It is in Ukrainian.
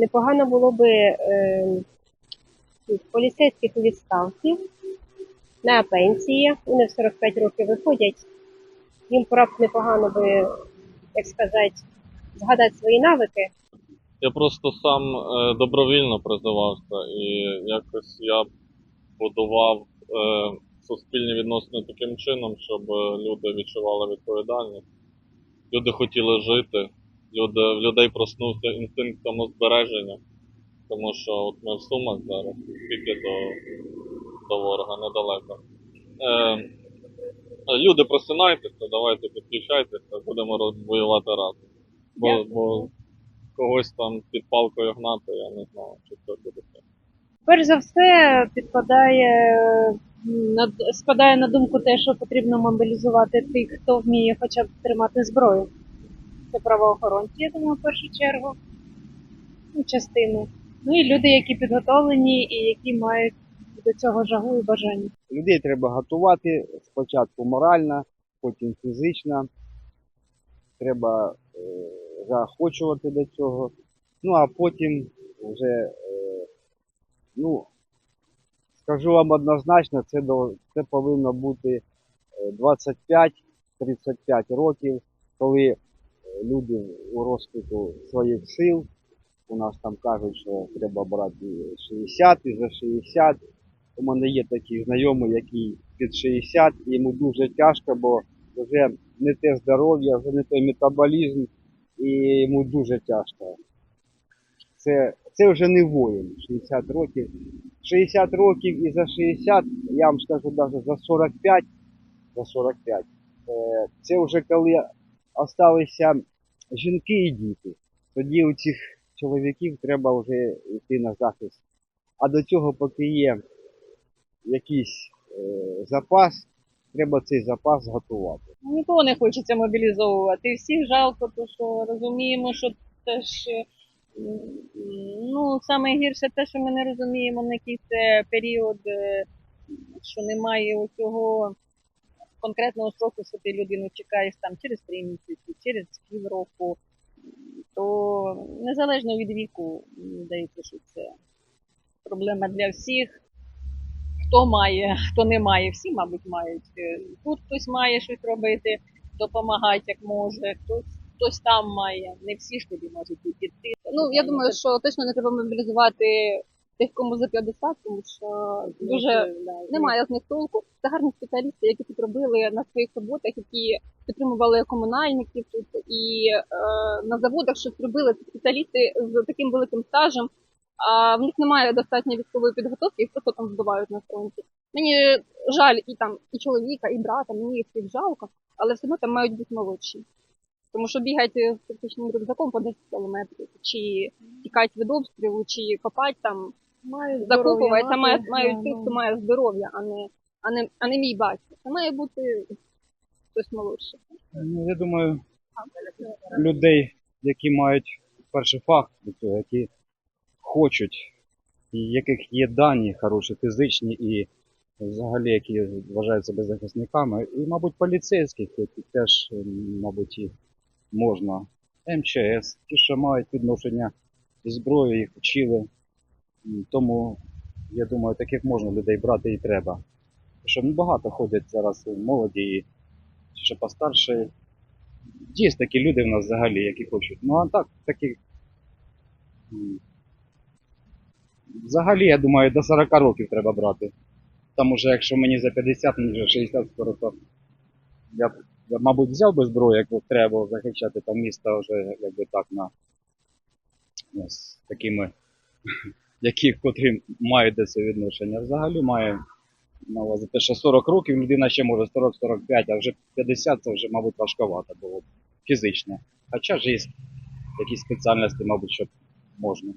непогано було би е, поліцейських у відставці на пенсії. Вони в 45 років виходять. Їм б непогано би, як сказати, згадати свої навики. Я просто сам е, добровільно призивався, і якось я будував е, суспільні відносини таким чином, щоб люди відчували відповідальність. Люди хотіли жити, люди, в людей проснувся інстинкт самозбереження, тому що от ми в Сумах зараз, скільки до, до ворога недалеко. Е, люди, просинайтеся, давайте підключайтеся, будемо воювати разом. Бо, бо когось там під палкою гнати, я не знаю, чи це буде. Перш за все, підпадає на спадає на думку те, що потрібно мобілізувати тих, хто вміє хоча б тримати зброю. Це правоохоронці, я думаю, в першу чергу. Ну, частину. Ну і люди, які підготовлені і які мають до цього жагу і бажання. Людей треба готувати спочатку морально, потім фізично. Треба е, заохочувати до цього. Ну а потім вже, е, ну, скажу вам однозначно, це, до, це повинно бути е, 25-35 років, коли е, люди у розквіту своїх сил. У нас там кажуть, що треба брати 60 і за 60. У мене є такий знайомий, який під 60, і йому дуже тяжко, бо вже не те здоров'я, вже не той метаболізм, і йому дуже тяжко. Це, це вже не воїн 60 років. 60 років і за 60, я вам скажу навіть за 45, за 45, е, це вже коли залишилися жінки і діти. Тоді у цих чоловіків треба вже йти на захист. А до цього, поки є якийсь е, запас, треба цей запас готувати. Нікого не хочеться мобілізовувати. Всіх жалко, то що розуміємо, що теж м, ну, саме гірше те, що ми не розуміємо, на який це період, е, що немає цього конкретного строку, що ти людину чекаєш там через три місяці, через півроку. То незалежно від віку, мені здається, що це проблема для всіх. Хто має, хто не має, всі, мабуть, мають. Е, Тут хтось має щось робити, допомагати як може, хтось, хтось там має. Не всі ж тобі можуть піти. Ну, я думаю, що точно не треба мобілізувати тих, кому за 50, тому що дуже немає з них толку. Це гарні спеціалісти, які тут робили на своїх роботах, які підтримували комунальників тут і е, на заводах щось робили. Це спеціалісти з таким великим стажем, а в них немає достатньо військової підготовки, їх просто там вбивають на фронті. Мені жаль і там і чоловіка, і брата, мені їх всіх жалко, але все одно там мають бути молодші. Тому що бігати з тактичним рюкзаком по 10 кілометрів, чи тікати від обстрілу, чи копати там, здоров'я має, мають ну. хто має здоров'я, а не, а не, а не мій батько. Це має бути хтось молодший. Ну, я думаю, людей, які мають перший фах до цього, які хочуть, і яких є дані хороші, фізичні і взагалі, які вважають себе захисниками, і, мабуть, поліцейських, які теж, мабуть, їх можна. МЧС, ті, що мають відношення зі зброєю, їх вчили. Тому, я думаю, таких можна людей брати і треба. Що ну, багато ходять зараз молоді і ще постарше. Є такі люди в нас взагалі, які хочуть. Ну а так, такі. Взагалі, я думаю, до 40 років треба брати. Тому що якщо мені за 50, мені вже 60 скоро, то я, я мабуть, взяв би зброю, як треба захищати там місто вже якби так на ну, з такими, які котрі мають до цього відношення. Взагалі має на увазі те, що 40 років людина ще може 40-45, а вже 50 це вже, мабуть, важковато було фізично. Хоча ж є якісь спеціальності, мабуть, що можна.